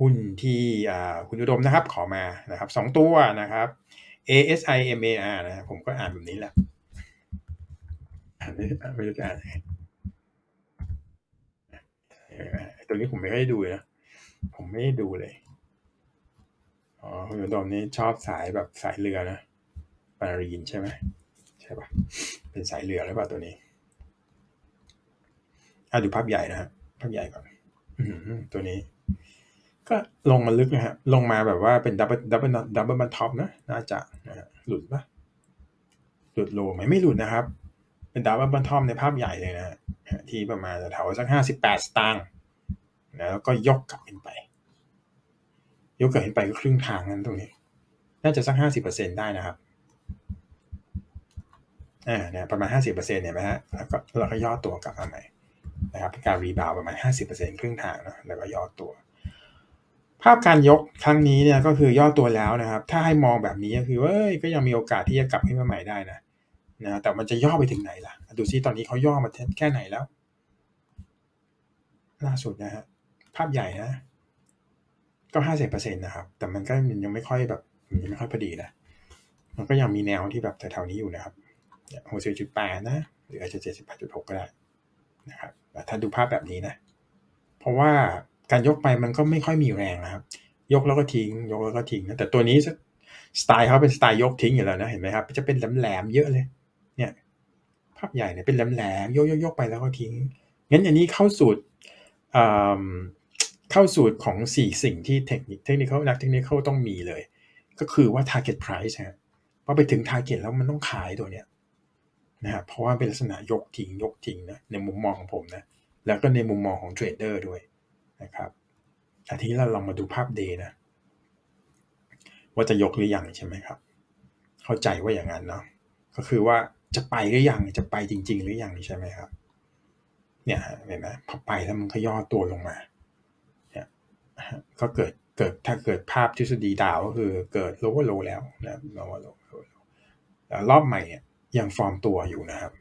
หุ้นที่คุณอุดมนะครับขอมานะครับสองตัวนะครับ ASI MAR นะผมก็อ่านแบบนี้แหละอ่านไม่รู้จะอ่านตัวนี้ผมไม่ค่อยดูนะผมไม่ได้ดูเลยอ๋อคุณอุดมนี่ชอบสายแบบสายเรือนะปารีนใช่ไหมใช่ปะเป็นสายเรือหรือเปล่าตัวนี้อะดูภาพใหญ่นะฮะภาพใหญ่ก่อนตัวนี้ ก็ลงมาลึกนะฮะ ลงมาแบบว่าเป็นดับเบิลดับเบิลดับเบิลบันท็อปนะ น่าจะนะฮะหลุดปะหลุดโลไหมไม่หลุดนะครับ เป็นดับเบิลบันท็อปในภาพใหญ่เลยนะที่ประมาณแถวสักห้าสิบแปดสตางค์นะแล้วก็ยกกลับขึ้นไป ยกกลับขึ้นไปก็ครึ่งทางนั้นตรงนี้ น่าจะสักห้าสิบเปอร์เซ็นได้นะครับอ่าเนี่ยประมาณห้าสิบเปอร์เซ็นเนี่ยไหมฮะแล้วก็เราก็ย่อตัวกลับมาใหม่นะครับการรีบาวประมาณห้าสิบเปอร์เซ็นครึ่งทางนะแล้วก็ย่อตัว ภาพการยกครั้งนี้เนี่ยก็คือย่อตัวแล้วนะครับ ถ้าให้มองแบบนี้ก็คือเอ้ยก็ยังมีโอกาสที่จะกลับขึ้นมาใหม่ได้นะนะแต่มันจะย่อไปถึงไหนล่ะ ดูซิตอนนี้เขาย่อมาแค่ไหนแล้วล่าสุดนะฮะภาพใหญ่นะ ก็ห้าสิบเปอร์เซ็นต์นะครับ แต่มันก็ยังไม่ค่อยแบบยังไม่ค่อยพอดีนะ มันก็ยังมีแนวที่แบบแถวๆนี้อยู่นะครับหกสิบจุดแปดนะ หรืออาจจะเจ็ดสิบแปดจุดหกก็ได้นะครับถ้าดูภาพแบบนี้นะ เพราะว่า การยกไปมันก็ไม่ค่อยมีแรงนะครับ ยกแล้วก็ทิ้ง ยกแล้วก็ทิ้งนะแต่ตัวนี้สไตล์เขาเป็นสไตล์ยกทิ้งอยู่แล้วนะเห็นไหมครับ จะเป็นแหลมๆเยอะเลย เนี่ย ภาพใหญ่เนี่ยเป็นแหลมๆยกยกไปแล้วก็ทิ้งงั้นอย่างนี้เข้าสูตรเข้าสูตรของสี่สิ่งที่เทคนิคเทคนิคเขานักเทคนิคเขาต้องมีเลย ก็คือว่า target price ฮะพอไปถึง target แล้วมันต้องขายตัวเนี้ยนะครับเพราะว่าเป็นลักษณะยกทิ้งยกทิ้งนะในมุมมองของผมนะแล้วก็ในมุมมองของเทรดเดอร์ด้วย นะครับอาทีนี้เราลองมาดูภาพเดย์นะ ว่าจะยกหรือยังใช่ไหมครับ เข้าใจว่าอย่างนั้นเนาะก็คือว่าจะไปหรือยังจะไปจริง ๆ หรือยังใช่ไหมครับ เนี่ยเห็นไหมพอไปแล้วมันก็ย่อตัวลงมาเนี่ยก็เกิดเกิดถ้าเกิดภาพทฤษฎีดาวก็คือเกิด lower low แล้วนะ lower low รอบใหม่เนี่ยยังฟอร์มตัวอยู่นะครับ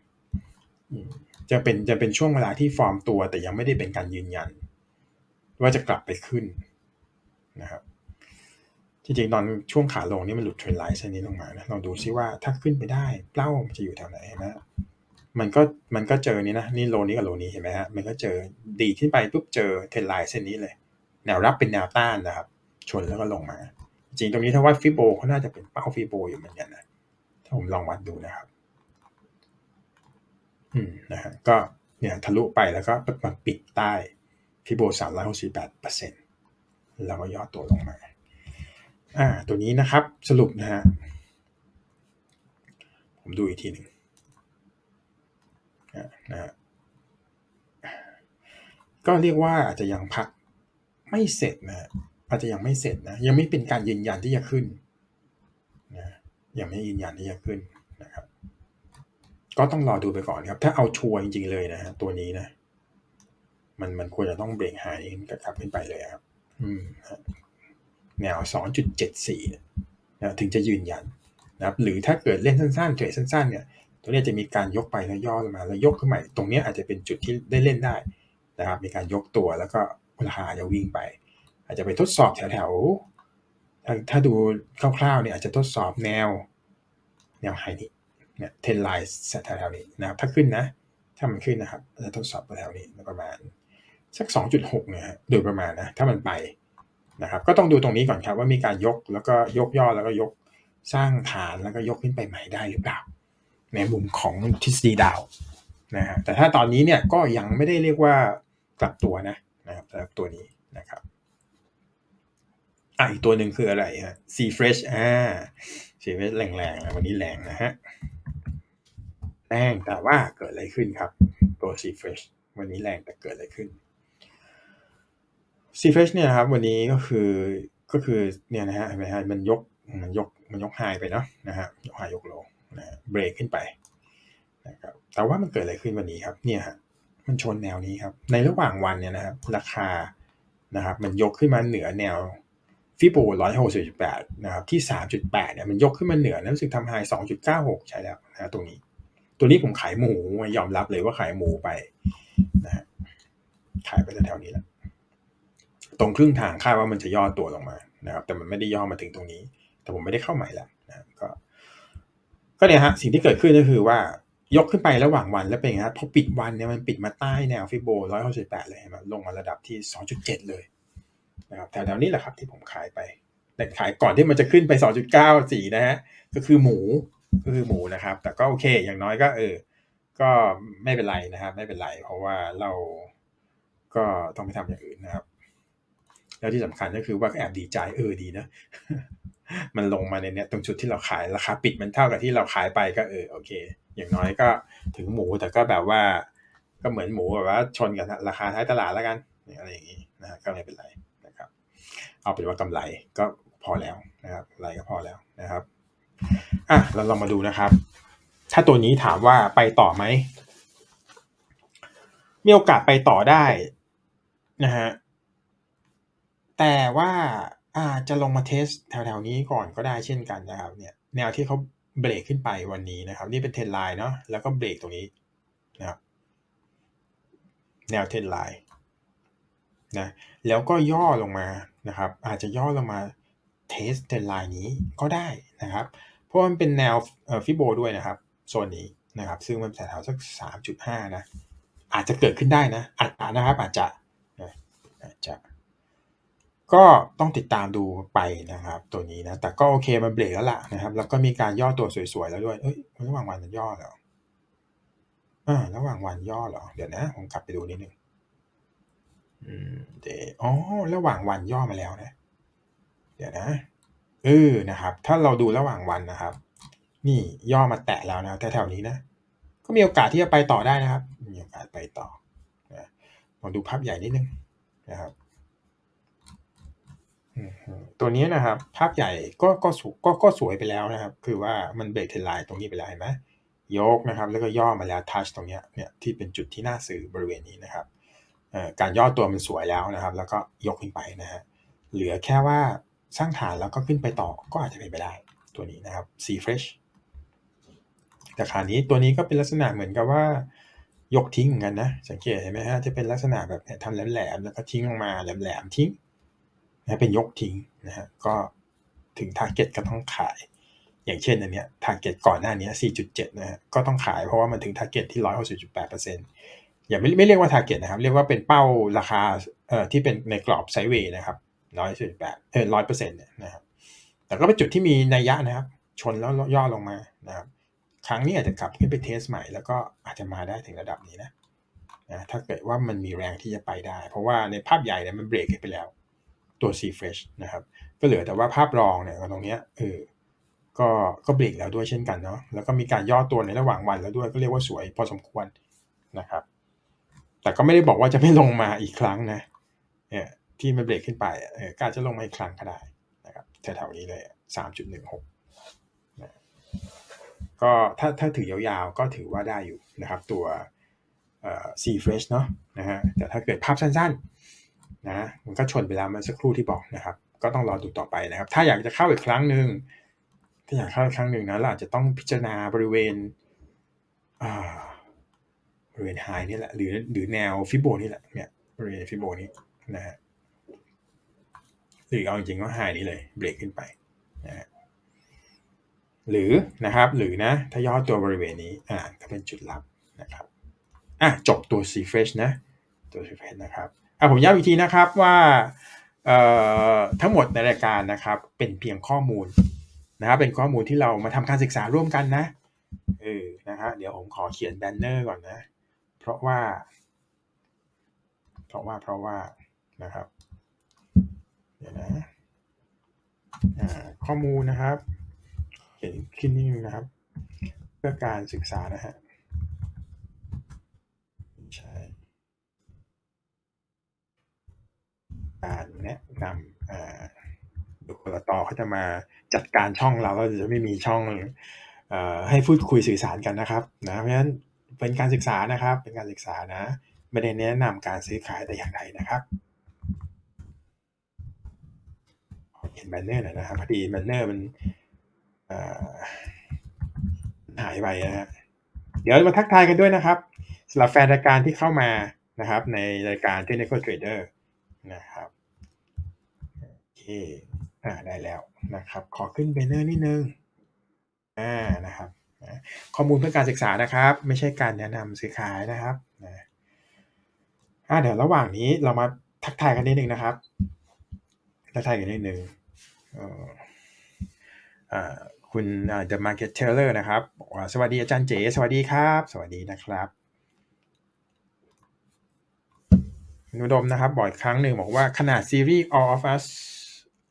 จะเป็นจะเป็นช่วงเวลาที่ฟอร์มตัวแต่ยังไม่ได้เป็นการยืนยัน ว่าจะกลับไปขึ้นนะครับจริงๆตอนช่วงขาลงนี่มันหลุดเทรนไลน์เส้นนี้ลงมานะลองดูซิว่าถ้าขึ้นไปได้เป้ามันจะอยู่แถวไหนนะมันก็มันก็เจอนี่นะนี่โลนี้กับโลนี้เห็นไหมฮะมันก็เจอดีขึ้นไปปุ๊บเจอเทรนไลน์เส้นนี้เลย แนวรับเป็นแนวต้านนะครับ ชนแล้วก็ลงมา จริงตรงนี้ถ้าวัดฟิโบเขาน่าจะเป็นเป้าฟิโบอยู่เหมือนกันนะถ้าผมลองวัดดูนะครับ อืมนะฮะก็เนี่ยทะลุไปแล้วก็มาปิดใต้ ฟิโบสามร้อยหกสิบแปดเปอร์เซ็นต์แล้วก็ย่อตัวลงมา อ่า ตัวนี้นะครับสรุปนะฮะ ผมดูอีกทีหนึ่งนะฮะก็เรียกว่าอาจจะยังพักไม่เสร็จนะอาจจะยังไม่เสร็จนะ ยังไม่เป็นการยืนยันที่จะขึ้นนะยังไม่ยืนยันที่จะขึ้นนะครับ ก็ต้องรอดูไปก่อนครับ ถ้าเอาชัวร์จริง ๆ เลยนะฮะตัวนี้นะ มันมันควรจะต้องเบรกหายกลับขึ้นไปเลยครับ อืมแนว 2.74นะถึงจะยืนยันนะครับ หรือถ้าเกิดเล่นสั้นๆเทรดสั้นๆเนี่ย ตัวนี้จะมีการยกไปแล้วย่อลงมาแล้วยกขึ้นใหมาตรงนี้อาจจะเป็นจุดที่ได้เล่นได้นะครับ มีการยกตัวแล้วก็ราคาจะวิ่งไป อาจจะไปทดสอบแถวๆถ้าถ้าดูคร่าวๆเนี่ยอาจจะทดสอบแนวแนวไฮนี้เนี่ยเทนไลน์แถวๆนี้นะครับ ถ้าขึ้นนะ ถ้ามันขึ้นนะครับจะทดสอบแถวนี้ประมาณ สัก 2.6เนี่ยโดยประมาณนะถ้ามันไปนะครับก็ต้องดูตรงนี้ก่อนครับว่ามีการยกแล้วก็ยกย่อแล้วก็ยกสร้างฐานแล้วก็ยกขึ้นไปใหม่ได้หรือเปล่า ในมุมของทฤษฎีดาวนะฮะแต่ถ้าตอนนี้เนี่ยก็ยังไม่ได้เรียกว่ากลับตัวนะนะครับสำหรับตัวนี้นะครับอะอีกตัวหนึ่งคืออะไรฮะ C Fresh อ่า C Fresh แรงๆนะวันนี้แรงนะฮะแรงแต่ว่าเกิดอะไรขึ้นครับ ตัว C Fresh วันนี้แรงแต่เกิดอะไรขึ้น C Fresh เนี่ยครับวันนี้ก็คือก็คือเนี่ยนะฮะเห็นไหมฮะมันยกมันยกมันยกไฮไปเนาะนะฮะยกไฮยกโลนะเบรกขึ้นไปนะครับแต่ว่ามันเกิดอะไรขึ้นวันนี้ครับเนี่ยฮะมันชนแนวนี้ครับ ในระหว่างวันเนี่ยนะครับราคานะครับมันยกขึ้นมาเหนือแนวฟิโบร้อยหกสิบแปดนะครับที่สามจุดแปดเนี่ยมันยกขึ้นมาเหนือรู้สึกทำไฮสองจุดเก้าหกใช่แล้วนะตรงนี้ ตัวนี้ผมขายหมูยอมรับเลยว่าขายหมูไปนะฮะขายไปแถวนี้แล้ว ตรงครึ่งทางคาดว่ามันจะย่อตัวลงมานะครับแต่มันไม่ได้ย่อมาถึงตรงนี้ แต่ผมไม่ได้เข้าใหม่แล้วนะก็ก็เนี่ยฮะสิ่งที่เกิดขึ้นก็คือว่ายกขึ้นไประหว่างวันแล้วเป็นไงครับพอปิดวันเนี่ยมันปิดมาใต้แนวฟิโบร้อยหกสิบแปดเลยมาลงมาระดับที่สองจุดเจ็ดเลยนะครับแถวๆนี้แหละครับที่ผมขายไป แต่ขายก่อนที่มันจะขึ้นไปสองจุดเก้าสี่นะฮะก็คือหมูก็คือหมูนะครับ แต่ก็โอเค อย่างน้อยก็เออ ก็ไม่เป็นไรนะครับ ไม่เป็นไร เพราะว่าเราก็ต้องไปทำอย่างอื่นนะครับ แล้วที่สำคัญก็คือว่าแอบดีใจเออดีนะ มันลงมาในเนี้ยตรงจุดที่เราขายราคาปิดมันเท่ากับที่เราขายไปก็เออโอเค อย่างน้อยก็ถึงหมูแต่ก็แบบว่า ก็เหมือนหมูแบบว่าชนกันราคาท้ายตลาดแล้วกันอะไรอย่างนี้นะก็ไม่เป็นไรนะครับ เอาเป็นว่ากำไรก็พอแล้วนะครับกำไรก็พอแล้วนะครับอะเราลองมาดูนะครับ ถ้าตัวนี้ถามว่าไปต่อไหมมีโอกาสไปต่อได้นะฮะ แต่ว่าอาจะลงมาเทสแถวๆนี้ก่อนก็ได้เช่นกันนะครับเนี่ยแนวที่เขาเบรกขึ้นไปวันนี้นะครับ นี่เป็นเทนไลน์เนาะแล้วก็เบรกตรงนี้นะครับแนวเทนไลน์นะแล้วก็ย่อลงมานะครับ อาจจะย่อลงมาเทสเทนไลน์นี้ก็ได้นะครับ เพราะมันเป็นแนวฟิโบด้วยนะครับโซนนี้นะครับ ซึ่งมันแถวๆสัก 3.5 นะ อาจจะเกิดขึ้นได้นะอาจจะนะครับอาจจะอาจจะ ก็ต้องติดตามดูไปนะครับ ตัวนี้นะ แต่ก็โอเคมันเบรกแล้วล่ะนะครับ แล้วก็มีการย่อตัวสวยๆแล้วด้วยเอ้ยระหว่างวันมันย่อเหรออ่าระหว่างวันย่อเหรอ เดี๋ยวนะผมกลับไปดูนิดนึงอืมเดี๋ยวอ๋อระหว่างวันย่อมาแล้วนะ เดี๋ยวนะเออนะครับ ถ้าเราดูระหว่างวันนะครับ นี่ย่อมาแตะแล้วนะแถวๆนี้นะก็มีโอกาสที่จะไปต่อได้นะครับ มีโอกาสไปต่อนะลองดูภาพใหญ่นิดนึงนะครับ ตัวนี้นะครับ ภาพใหญ่ก็ก็สก็ก็สวยไปแล้วนะครับ คือว่ามันเบรกเทนไลน์ตรงนี้ไปแล้วเห็นไหมยกนะครับ แล้วก็ย่อมาแล้วทัชตรงนี้เนี่ยที่เป็นจุดที่น่าซื้อบริเวณนี้นะครับการย่อตัวมันสวยแล้วนะครับ แล้วก็ยกขึ้นไปนะฮะเหลือแค่ว่าสร้างฐานแล้วก็ขึ้นไปต่อก็อาจจะเป็นไปได้ตัวนี้นะครับ C fresh แต่ครานี้ตัวนี้ก็เป็นลักษณะเหมือนกับว่ายกทิ้งเหมือนกันนะ สังเกตเห็นไหมฮะจะเป็นลักษณะแบบทำแหลมๆแล้วก็ทิ้งลงมาแหลมๆทิ้ง นะเป็นยกทิ้งนะฮะก็ถึงทาร์เก็ตก็ต้องขาย อย่างเช่นอันเนี้ยทาร์เก็ตก่อนหน้านี้ 4.7 นะฮะก็ต้องขายเพราะว่ามันถึงทาร์เก็ตที่ 160.8%อย่าไม่ไม่เรียกว่าทาร์เก็ตนะครับ เรียกว่าเป็นเป้าราคาเอ่อที่เป็นในกรอบไซด์เวย์นะครับ148เออ100%เนี่ยนะครับแต่ก็เป็นจุดที่มีนัยยะนะครับ ชนแล้วย่อลงมานะครับครั้งนี้อาจจะกลับขึ้นไปเทสใหม่แล้วก็อาจจะมาได้ถึงระดับนี้นะนะถ้าเกิดว่ามันมีแรงที่จะไปได้ เพราะว่าในภาพใหญ่เนี่ยมันเบรกไปแล้ว ตัว C fresh นะครับ ก็เหลือแต่ว่าภาพรองเนี่ยตรงเนี้ยเออก็ก็เบรกแล้วด้วยเช่นกันเนาะแล้วก็มีการย่อตัวในระหว่างวันแล้วด้วยก็เรียกว่าสวยพอสมควรนะครับ แต่ก็ไม่ได้บอกว่าจะไม่ลงมาอีกครั้งนะเนี่ยที่มันเบรกขึ้นไปเออการจะลงมาอีกครั้งก็ได้นะครับแถวๆนี้เลยสามจุดหนึ่งหกก็ถ้าถ้าถือยาวๆก็ถือว่าได้อยู่นะครับ ตัวเอ่อ C fresh เนาะนะฮะแต่ถ้าเกิดภาพสั้นๆ นะมันก็ชนไปแล้วมื่อสักครู่ที่บอกนะครับ ก็ต้องรอดูต่อไปนะครับ ถ้าอยากจะเข้าอีกครั้งหนึ่งถ้าอยากเข้าอีกครั้งหนึ่งนะเราอาจจะต้องพิจารณาบริเวณบริเวณไฮนี่แหละหรือหรือแนวฟิโบนี่แหละเนี่ยบริเวณฟิโบนี้นะฮะหรือเอาจริงก็ไฮนี้เลยเบรกขึ้นไปนะฮะหรือนะครับหรือนะถ้าย่อตัวบริเวณนี้อ่าก็เป็นจุดรับนะครับอะจบตัว C fresh นะตัว C fresh นะครับ ผมย้ำอีกทีนะครับว่าทั้งหมดในรายการนะครับ เป็นเพียงข้อมูลนะครับ เป็นข้อมูลที่เรามาทำการศึกษาร่วมกันนะเออนะฮะเดี๋ยวผมขอเขียนแบนเนอร์ก่อนนะ เพราะว่า เพราะว่าเพราะว่านะครับ เดี๋ยวนะข้อมูลนะครับ เขียนขึ้นนิดนึงนะครับ เพื่อการศึกษานะฮะใช่ การแนะนำบุคลต่อเขาจะมาจัดการช่องเราก็จะไม่มีช่องอให้พูดคุยสื่อสารกันนะครับนะเพราะฉะนั้นเป็นการศึกษานะครับเป็นการศึกษานะ ไม่ได้แนะนำการซื้อขายแต่อย่างใดนะครับเห็นแบนเนอร์หน่อยนะครับพอดีแบนเนอร์มันหายไปนะฮะเดี๋ยวมาทักทายกันด้วยนะครับสำหรับแฟนรายการที่เข้ามานะครับในรายการ Technical Trader นะครับ อ่าได้แล้วนะครับ ขอขึ้นเบนเนอร์นิดนึงอ่านะครับข้อมูลเพื่อการศึกษานะครับ ไม่ใช่การแนะนำซื้อขายนะครับอ่าเดี๋ยวระหว่างนี้เรามาทักทายกันนิดนึงนะครับทักทายกันนิดนึงอ่าคุณ The Market Teller นะครับสวัสดีอาจารย์เจ๋สวัสดีครับ สวัสดีนะครับนุดมนะครับบอกอีกครั้งหนึ่งบอกว่าขนาดซีรีส์ All of Us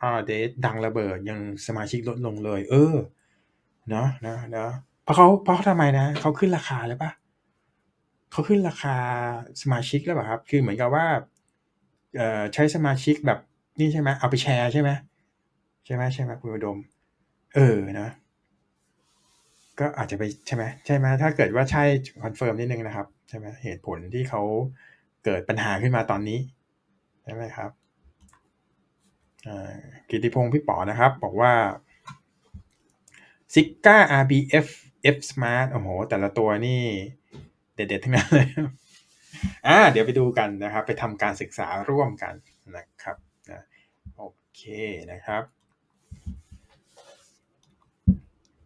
Are Dead ดังระเบิดยังสมาชิกลดลงเลย เออเนาะเนาะเนาะเพราะเขาเพราะเขาทำไมนะเขาขึ้นราคาเลยปะเขาขึ้นราคาสมาชิกแล้วป่ะครับ คือเหมือนกับว่าเอ่อใช้สมาชิกแบบนี่ใช่ไหมเอาไปแชร์ใช่ไหมใช่ไหมใช่ไหมคุณอุดม เออนะก็อาจจะไปใช่ไหมใช่ไหมถ้าเกิดว่าใช่คอนเฟิร์มนิดนึงนะครับ ใช่ไหมเหตุผลที่เขาเกิดปัญหาขึ้นมาตอนนี้ใช่ไหมครับ กิติพงศ์พี่ป๋อนะครับ บอกว่าซิก้า RBF F Smart โอ้โห แต่ละตัวนี่ เด็ดๆ ทั้งนั้นเลยอ่าเดี๋ยวไปดูกันนะครับ ไปทำการศึกษาร่วมกันนะครับนะโอเคนะครับ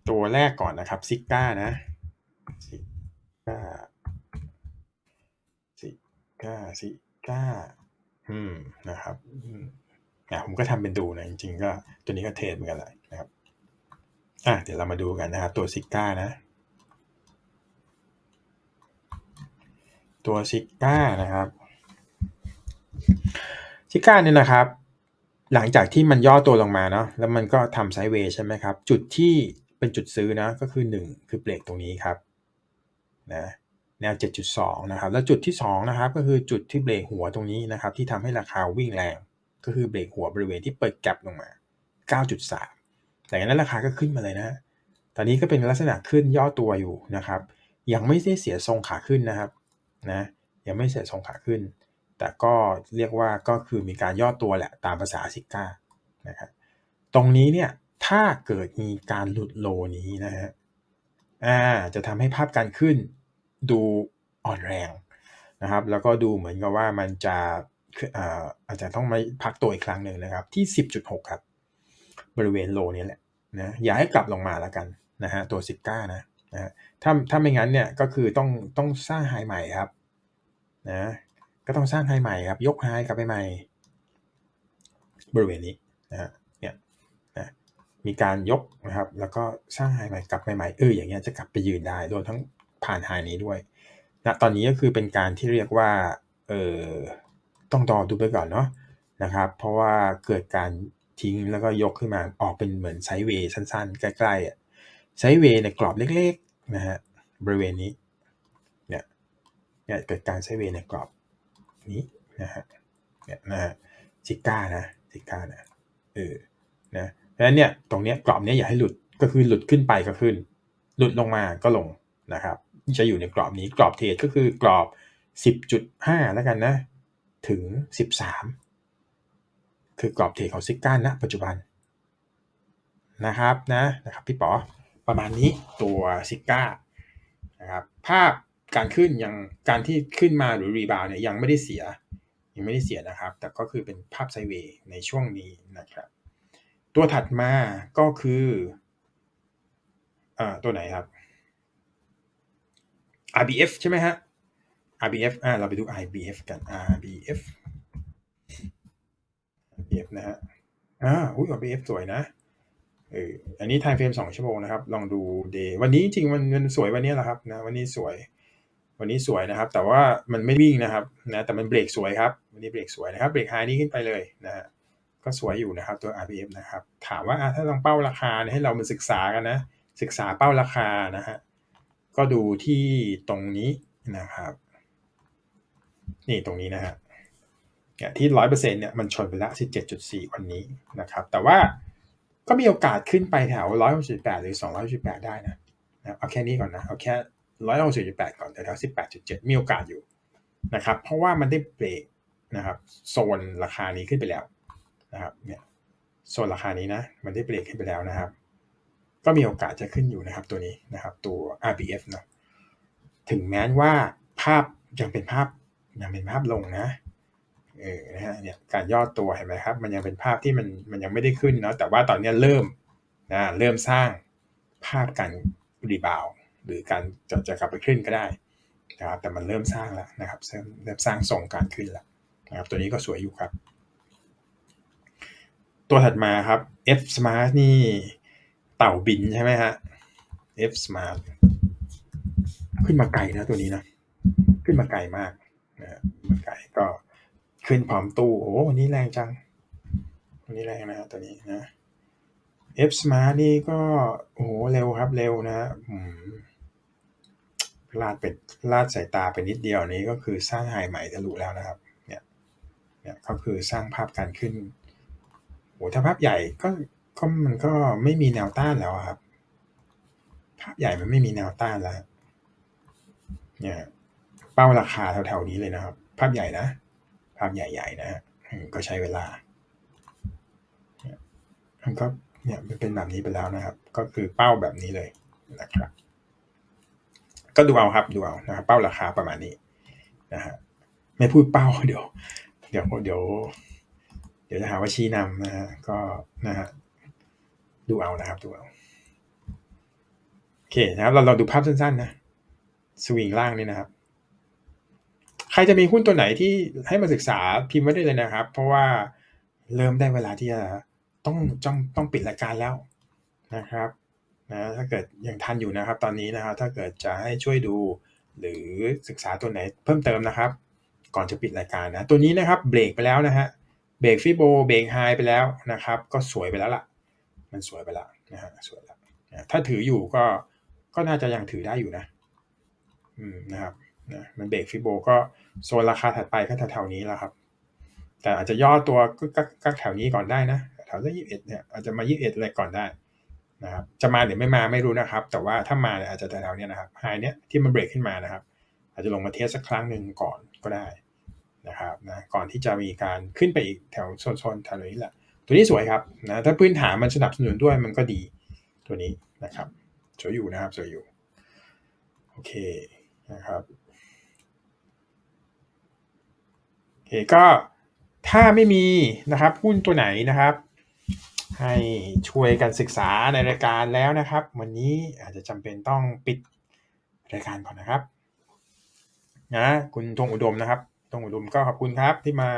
ตัวแรกก่อนนะครับซิก้านะซิก้าซิก้าซิก้าอืมนะครับ อ่าผมก็ทำเป็นดูนะจริงๆก็ตัวนี้ก็เทรดเหมือนกันแหละนะครับอะเดี๋ยวเรามาดูกันนะครับตัวซิก้านะ ตัวซิก้านะครับซิก้าเนี่ยนะครับหลังจากที่มันย่อตัวลงมาเนาะแล้วมันก็ทำไซด์เวย์ใช่ไหมครับ จุดที่เป็นจุดซื้อนะก็คือ 1 คือเบรกตรงนี้ครับนะแนว 7.2 นะครับ แล้วจุดที่ 2 นะครับ ก็คือจุดที่เบรกหัวตรงนี้นะครับ ที่ทำให้ราคาวิ่งแรง ก็คือเบรกหัวบริเวณที่เปิดแกลบลงมา 9.3แต่นั้นราคาก็ขึ้นมาเลยนะ ตอนนี้ก็เป็นลักษณะขึ้นย่อตัวอยู่นะครับ ยังไม่ได้เสียทรงขาขึ้นนะครับนะยังไม่เสียทรงขาขึ้น แต่ก็เรียกว่าก็คือมีการย่อตัวแหละตามภาษาซิก้านะครับตรงนี้เนี่ยถ้าเกิดมีการหลุดโลนี้นะฮะอ่าจะทำให้ภาพการขึ้นดูอ่อนแรงนะครับ แล้วก็ดูเหมือนกับว่ามันจะ อาจจะต้องมาพักตัวอีกครั้งหนึ่งนะครับ ที่ 10.6 ครับ บริเวณโลนี้แหละนะอย่าให้กลับลงมาแล้วกันนะฮะตัว 19 นะนะถ้าถ้าไม่งั้นเนี่ยก็คือต้องต้องสร้างไฮใหม่ครับนะก็ต้องสร้างไฮใหม่ครับ ยกไฮกลับไปใหม่ บริเวณนี้นะเนี่ยนะมีการยกนะครับ แล้วก็สร้างไฮใหม่กลับไปใหม่เอออย่างเงี้ยจะกลับไปยืนได้รวมทั้งผ่านไฮนี้ด้วยนะตอนนี้ก็คือเป็นการที่เรียกว่าเออ ต้องรอดูไปก่อนเนาะนะครับ เพราะว่าเกิดการทิ้งแล้วก็ยกขึ้นมาออกเป็นเหมือนไซด์เวย์สั้นๆ ใกล้ๆอะไซด์เวย์ในกรอบเล็กๆนะฮะบริเวณนี้เนี่ยเนี่ยเกิดการไซด์เวย์ในกรอบนี้นะฮะเนี่ยนะฮะซิก้านะซิก้านะเออนะเพราะฉะนั้นเนี่ยตรงเนี้ยกรอบเนี้ยอย่าให้หลุดก็คือหลุดขึ้นไปก็ขึ้น หลุดลงมาก็ลงนะครับ จะอยู่ในกรอบนี้กรอบเทรดก็คือกรอบ 10.5 แล้วกันนะ ถึง 13 คือกรอบเทรดของซิก้าณปัจจุบันนะครับนะนะครับพี่ป๋อประมาณนี้ตัวซิก้านะครับภาพการขึ้นยังการที่ขึ้นมาหรือรีบาวเนี่ยยังไม่ได้เสียยังไม่ได้เสียนะครับ แต่ก็คือเป็นภาพไซเวย์ในช่วงนี้นะครับ ตัวถัดมาก็คืออ่าตัวไหนครับ RBF ใช่ไหมฮะ RBF อ่าเราไปดู IBF กัน RBF RBF นะฮะอ่าอุ้ย RBF สวยนะเอออันนี้ time frame 2ชั่วโมงนะครับ ลองดูเดย์วันนี้จริงมันมันสวยวันนี้แหละครับนะวันนี้สวย วันนี้สวยนะครับ แต่ว่ามันไม่วิ่งนะครับนะแต่มันเบรกสวยครับ วันนี้เบรกสวยนะครับเบรกไฮนี้ขึ้นไปเลยนะฮะก็สวยอยู่นะครับตัว RBF นะครับ ถามว่าถ้าลองเป้าราคาให้เรามาศึกษากันนะ ศึกษาเป้าราคานะฮะก็ดูที่ตรงนี้นะครับ นี่ตรงนี้นะฮะเนี่ยที่ร้อยเปอร์เซ็นเนี่ยมันชนไปละสิบเจ็ดจุดสี่วันนี้นะครับ แต่ว่าก็มีโอกาสขึ้นไปแถวร้อยหกสิบแปดหรือสองร้อยสิบแปดได้นะนะเอาแค่นี้ก่อนนะ เอาแค่ร้อยหกสิบแปดก่อนแต่แถวสิบแปดจุดเจ็ดมีโอกาสอยู่นะครับ เพราะว่ามันได้เบรกนะครับโซนราคานี้ขึ้นไปแล้วนะครับเนี่ยโซนราคานี้นะ มันได้เบรกขึ้นไปแล้วนะครับ ก็มีโอกาสจะขึ้นอยู่นะครับตัวนี้นะครับ ตัว RBF เนาะถึงแม้ว่าภาพยังเป็นภาพ ยังเป็นภาพลงนะเออนะฮะเนี่ยการย่อตัวเห็นไหมครับ มันยังเป็นภาพที่มันมันยังไม่ได้ขึ้นเนาะแต่ว่าตอนนี้เริ่มนะเริ่มสร้างภาพการรีบาวหรือการจะจะกลับไปขึ้นก็ได้นะครับแต่มันเริ่มสร้างแล้วนะครับเริ่มเริ่มสร้างทรงการขึ้นแล้วนะครับตัวนี้ก็สวยอยู่ครับ ตัวถัดมาครับ F Smart นี่เต่าบินใช่ไหมฮะ F Smart ขึ้นมาไกลนะตัวนี้นะ ขึ้นมาไกลมาก นะมาไกลก็ขึ้นพร้อมตู้ โอ้วันนี้แรงจังวันนี้แรงนะตัวนี้นะ F Smart นี่ก็โอ้โหเร็วครับเร็วนะอืมลาดเป็ดลาดสายตาไปนิดเดียวนี้ก็คือสร้างไฮใหม่ทะลุแล้วนะครับ เนี่ย เนี่ยก็คือสร้างภาพการขึ้นโอ้ถ้าภาพใหญ่ก็ก็มันก็ไม่มีแนวต้านแล้วครับ ภาพใหญ่มันไม่มีแนวต้านแล้ว เนี่ย เป้าราคาแถวๆนี้เลยนะครับ ภาพใหญ่นะ ภาพใหญ่ๆนะก็ใช้เวลามันก็เนี่ยเป็นแบบนี้ไปแล้วนะครับ ก็คือเป้าแบบนี้เลยนะครับ ก็ดูเอาครับดูเอานะครับเป้าราคาประมาณนี้นะฮะไม่พูดเป้าเดี๋ยว เดี๋ยวเดี๋ยว เดี๋ยวจะหาว่าชี้นำนะฮะก็นะฮะดูเอานะครับดูเอาโอเคนะครับเราเราดูภาพสั้นๆนะสวิงล่างนี่นะครับ ครจะมีหุ้นตัวไหนที่ให้มาศึกษาพิมพ์ไว้ได้เลยนะครับ เพราะว่าเริ่มได้เวลาที่จะต้องต้องต้องปิดรายการแล้วนะครับนะถ้าเกิดยังทันอยู่นะครับ ตอนนี้นะครับ ถ้าเกิดจะให้ช่วยดูหรือศึกษาตัวไหนเพิ่มเติมนะครับ ก่อนจะปิดรายการนะ ตัวนี้นะครับเบรกไปแล้วนะฮะเบรกฟิโบเบรกไฮไปแล้วนะครับ ก็สวยไปแล้วล่ะ มันสวยไปแล้วนะฮะสวยแล้วถ้าถืออยู่ก็ก็น่าจะยังถือได้อยู่นะ อืมนะครับ นะมันเบรกฟิโบก็โซนราคาถัดไปก็แถวๆนี้แล้วครับ แต่อาจจะย่อตัวก็กแถวนี้ก่อนได้นะแถวที่ยี่สิบเอ็ดเนี่ยอาจจะมายี่สิบเอ็ดอะไรก่อนได้นะครับจะมาหรือไม่มาไม่รู้นะครับ แต่ว่าถ้ามาเนี่ยอาจจะแถวๆนี้นะครับไฮเนี้ยที่มันเบรกขึ้นมานะครับ อาจจะลงมาเทสสักครั้งหนึ่งก่อนก็ได้นะครับนะก่อนที่จะมีการขึ้นไปอีกแถวโซนๆแถวนี้แหละ ตัวนี้สวยครับนะถ้าพื้นฐานมันสนับสนุนด้วยมันก็ดีตัวนี้นะครับสวยอยู่นะครับสวยอยู่โอเคนะครับโอ เคก็ถ้าไม่มีนะครับหุ้นตัวไหนนะครับ ให้ช่วยกันศึกษาในรายการแล้วนะครับ วันนี้อาจจะจำเป็นต้องปิดรายการก่อนนะครับนะคุณธงอุดมนะครับธงอุดมก็ขอบคุณครับที่มา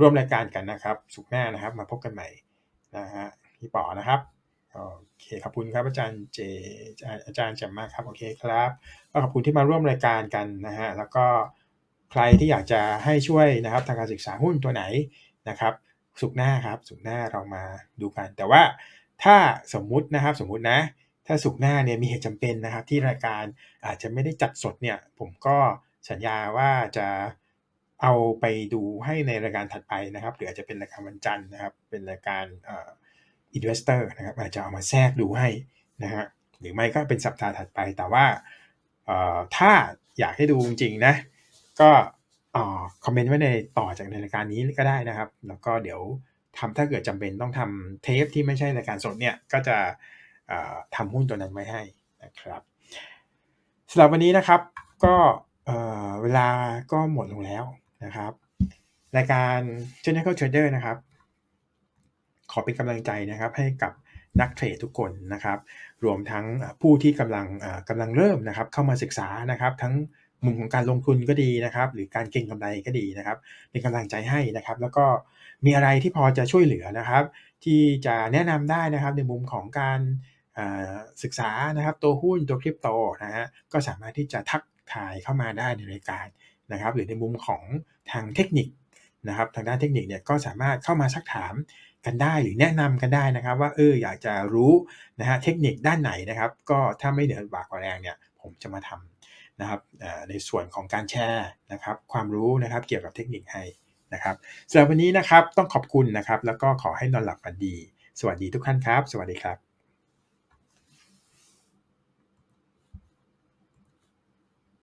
ร่วมรายการกันนะครับ สุขหน้านะครับ มาพบกันใหม่นะฮะพี่ป๋อนะครับโอเคขอบคุณครับอาจารย์เจอาจารย์แจ่มมากครับโอเคครับก็ขอบคุณที่มาร่วมรายการกันนะฮะแล้วก็ ใครที่อยากจะให้ช่วยนะครับทางการศึกษาหุ้นตัวไหนนะครับสุกหน้าครับสุกหน้าเรามาดูกัน แต่ว่าถ้าสมมุตินะครับสมมุตินะ ถ้าสุกหน้าเนี่ยมีเหตุจำเป็นนะครับที่รายการอาจจะไม่ได้จัดสดเนี่ยผมก็สัญญาว่าจะเอาไปดูให้ในรายการถัดไปนะครับหรืออาจจะเป็นรายการวันจันทร์นะครับ เป็นรายการเอ่อ investor นะครับอาจจะเอามาแทรกดูให้นะฮะหรือไม่ก็เป็นสัปดาห์ถัดไปแต่ว่าถ้าอยากให้ดูจริงๆนะ ก็คอมเมนต์ไว้ในต่อจากในรายการนี้ก็ได้นะครับ แล้วก็เดี๋ยวทำถ้าเกิดจำเป็นต้องทำเทปที่ไม่ใช่รายการสดเนี่ยก็จะทำหุ้นตัวนั้นไว้ให้นะครับสำหรับวันนี้นะครับก็เวลาก็หมดลงแล้วนะครับ รายการ Technical Trader นะครับ ขอเป็นกำลังใจนะครับให้กับนักเทรดทุกคนนะครับ รวมทั้งผู้ที่กำลังกำลังเริ่มนะครับเข้ามาศึกษานะครับทั้ง มุมของการลงทุนก็ดีนะครับ หรือการเก็งกำไรก็ดีนะครับ เป็นกำลังใจให้นะครับ แล้วก็มีอะไรที่พอจะช่วยเหลือนะครับ ที่จะแนะนำได้นะครับในมุมของการศึกษานะครับ ตัวหุ้นตัวคริปโตนะฮะก็สามารถที่จะทักทายเข้ามาได้ในรายการนะครับ หรือในมุมของทางเทคนิคนะครับ ทางด้านเทคนิคเนี่ยก็สามารถเข้ามาซักถามกันได้หรือแนะนำกันได้นะครับ ว่าเอออยากจะรู้นะฮะเทคนิคด้านไหนนะครับ ก็ถ้าไม่เหนือบากกว่าแรงเนี่ย ผมจะมาทำ นะครับในส่วนของการแชร์นะครับความรู้นะครับเกี่ยวกับเทคนิคให้นะครับสำหรับวันนี้นะครับต้องขอบคุณนะครับ แล้วก็ขอให้นอนหลับฝันดี สวัสดีทุกท่านครับ สวัสดีครับ